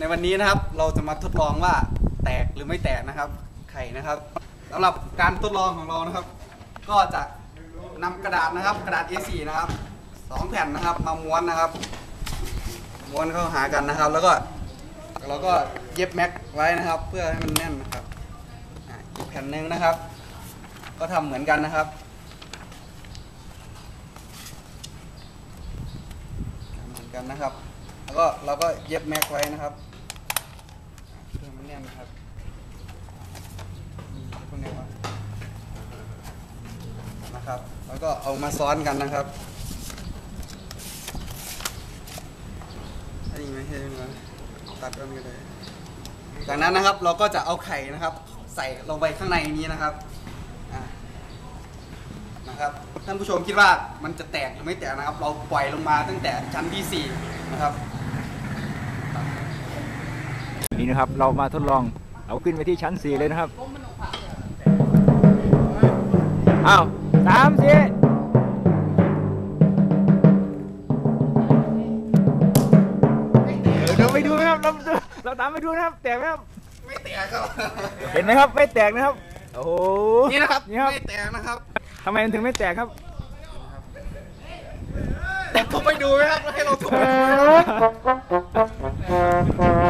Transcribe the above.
ในวันนี้นะครับเราจะมาทดลองว่าแตกหรือไม่แตกนะครับ ไข่นะครับสำหรับการทดลองของเรานะครับ ก็จะนำกระดาษนะครับ กระดาษ A4 นะครับสองแผ่นนะครับมาม้วนนะครับ ม้วนเข้าหากันนะครับ แล้วก็เราก็เย็บแม็กไว้นะครับ เพื่อให้มันแน่นนะครับอีกแผ่นหนึ่งนะครับ ก็ทำเหมือนกันนะครับเหมือนกันนะครับ แล้วก็เราก็เย็บแม็กไว้นะครับ เพื่อมันแน่นนะครับพวกนี้วะนะครับ แล้วก็เอามาซ้อนกันนะครับอันนี้ไม่ใช่ไหมตัดกันก็ได้จากนั้นนะครับเราก็จะเอาไข่นะครับ ใส่ลงไปข้างในนี้นะครับนะครับท่านผู้ชมคิดว่ามันจะแตกหรือไม่แตกนะครับ เราปล่อยลงมาตั้งแต่ชั้นที่สี่นะครับ นี่นะครับเรามาทดลองเอาขึ้นไปที่ชั้น 4 เลยนะครับ อ้าวสามสี่เดี๋ยวเราไปดูนะครับเราเราตามไปดูนะครับ แตกไหมครับไม่แตกครับเห็นไหมครับไม่แตกนะครับ โอ้โหนี่นะครับนี่ครับไม่แตกนะครับทำไมมันถึงไม่แตกครับแต่ทุบไปดูไหมครับให้เราทุบไปดูนะครับ